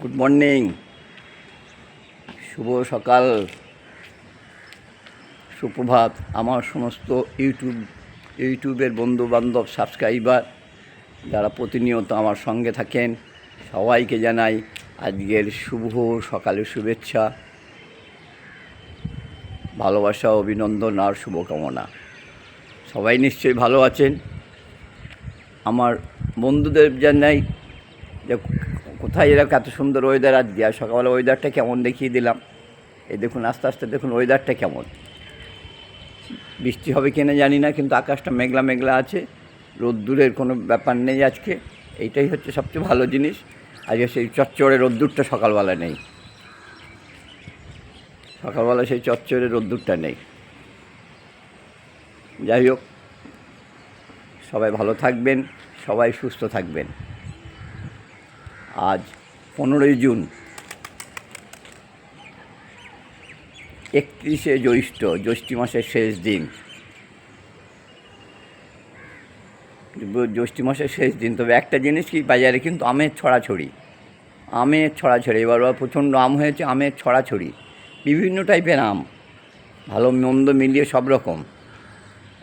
Good morning. শুভ সকাল। সুপ্রভাত, আমার সমস্ত ইউটিউব, ইউটিউবের বন্ধু বান্ধব সাবস্ক্রাইবার যারা প্রতিনিয়ত আমার সঙ্গে থাকেন, সবাইকে জানাই আজকের শুভ সকালের শুভেচ্ছা, ভালোবাসা, অভিনন্দন আর শুভকামনা। সবাই নিশ্চয়ই ভালো আছেন। আমার বন্ধুদের জানাই যে কোথায় এরকম এত সুন্দর ওয়েদার আজকে? আর সকালবেলা ওয়েদারটা কেমন দেখিয়ে দিলাম? এই দেখুন, আস্তে আস্তে দেখুন ওয়েদারটা কেমন? বৃষ্টি হবে কিনা জানি না, কিন্তু আকাশটা মেঘলা মেঘলা আছে। রোদ্দুরের কোনো ব্যাপার নেই আজকে। এইটাই হচ্ছে সবচেয়ে ভালো জিনিস। আজকে সেই চচ্চড়ে রোদ্দুরটা সকালবেলা নেই। সকালবেলা সেই চচ্চড়ে রোদ্দুরটা নেই। যাই হোক, সবাই ভালো থাকবেন, সবাই সুস্থ থাকবেন। আজ পনেরোই জুন। একত্রিশে জ্যৈষ্ঠ, জ্যৈষ্ঠী মাসের শেষ দিন। জ্যৈষ্ঠী মাসের শেষ দিন, তবে একটা জিনিস কি বাজারে কিন্তু আমের ছড়াছড়ি। আমের ছড়াছড়ি, এবার প্রচণ্ড আম হয়েছে, আমের ছড়াছড়ি। বিভিন্ন টাইপের আম, ভালো মন্দ মিলিয়ে সব রকম।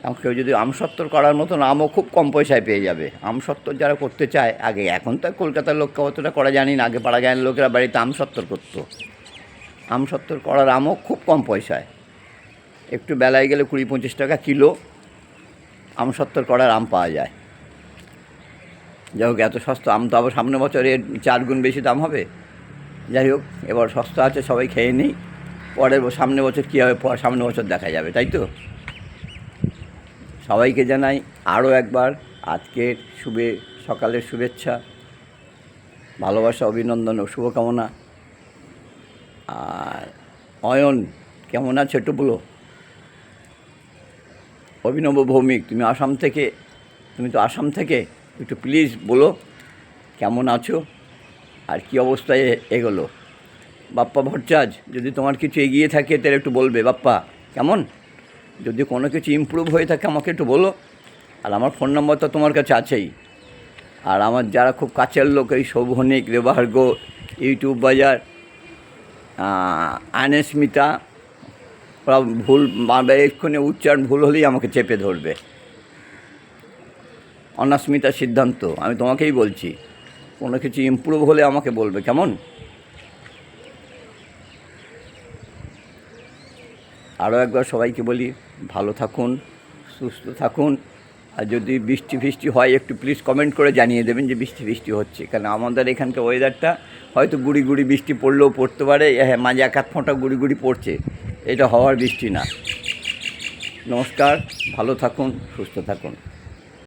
এবং কেউ যদি আমসত্তর করার মতন আমও খুব কম পয়সায় পেয়ে যাবে। আমসত্তর যারা করতে চায়, আগে এখন তো কলকাতার লোককে অতটা করা জানি না, আগে পাড়া গায়ের লোকেরা বাড়িতে আমসত্তর করতো। আমসত্তর করার আমও খুব কম পয়সায়। একটু বেলায় গেলে কুড়ি পঁচিশ টাকা কিলো আমসত্তর করার আম পাওয়া যায়। যাই হোক, এত সস্তা আম তো আবার সামনে বছর চার গুণ বেশি দাম হবে। যাই হোক, এবার সস্তা আছে, সবাই খেয়ে নিই। পরের সামনে বছর কী হবে সামনে বছর দেখা যাবে, তাই তো? সবাইকে জানাই আরও একবার আজকের শুভে, সকালের শুভেচ্ছা, ভালোবাসা, অভিনন্দন ও শুভকামনা। আর অয়ন, কেমন আছো একটু বলো অভিনব ভৌমিক, তুমি আসাম থেকে, তুমি তো আসাম থেকে, একটু প্লিজ বলো, কেমন আছো? আর কি অবস্থায় এগোলো? বাপ্পা ভট্টাচ, যদি তোমার কিছু এগিয়ে থাকে, তাহলে একটু বলবে। বাপ্পা, কেমন? যদি কোনো কিছু ইমপ্রুভ হয়ে থাকে, আমাকে একটু বলো। আর আমার ফোন নম্বর তো তোমার কাছে আছেই। আর আমার যারা খুব কাছের লোক, এই সৌভনিক রেবার্গ ইউটিউব বাজার আনেস্মিতা, ওরা ভুল বা এক্ষুনি উচ্চারণ ভুল হলেই আমাকে চেপে ধরবে। অনাস্মিতা সিদ্ধান্ত, আমি তোমাকেই বলছি। কোনো কিছু ইমপ্রুভ হলে আমাকে বলবে, কেমন? আরও একবার সবাইকে বলি, ভালো থাকুন, সুস্থ থাকুন। আর যদি বৃষ্টি ফিষ্টি হয়, একটু প্লিজ কমেন্ট করে জানিয়ে দেবেন যে বৃষ্টি ফিষ্টি হচ্ছে। কারণ আমাদের এখানকার ওয়েদারটা হয়তো গুড়ি গুড়ি বৃষ্টি পড়লেও পড়তে পারে হ্যাঁ মাঝে এক আধ ফোঁটা গুড়ি গুড়ি পড়ছে। এটা হওয়ার বৃষ্টি না। নমস্কার, ভালো থাকুন, সুস্থ থাকুন।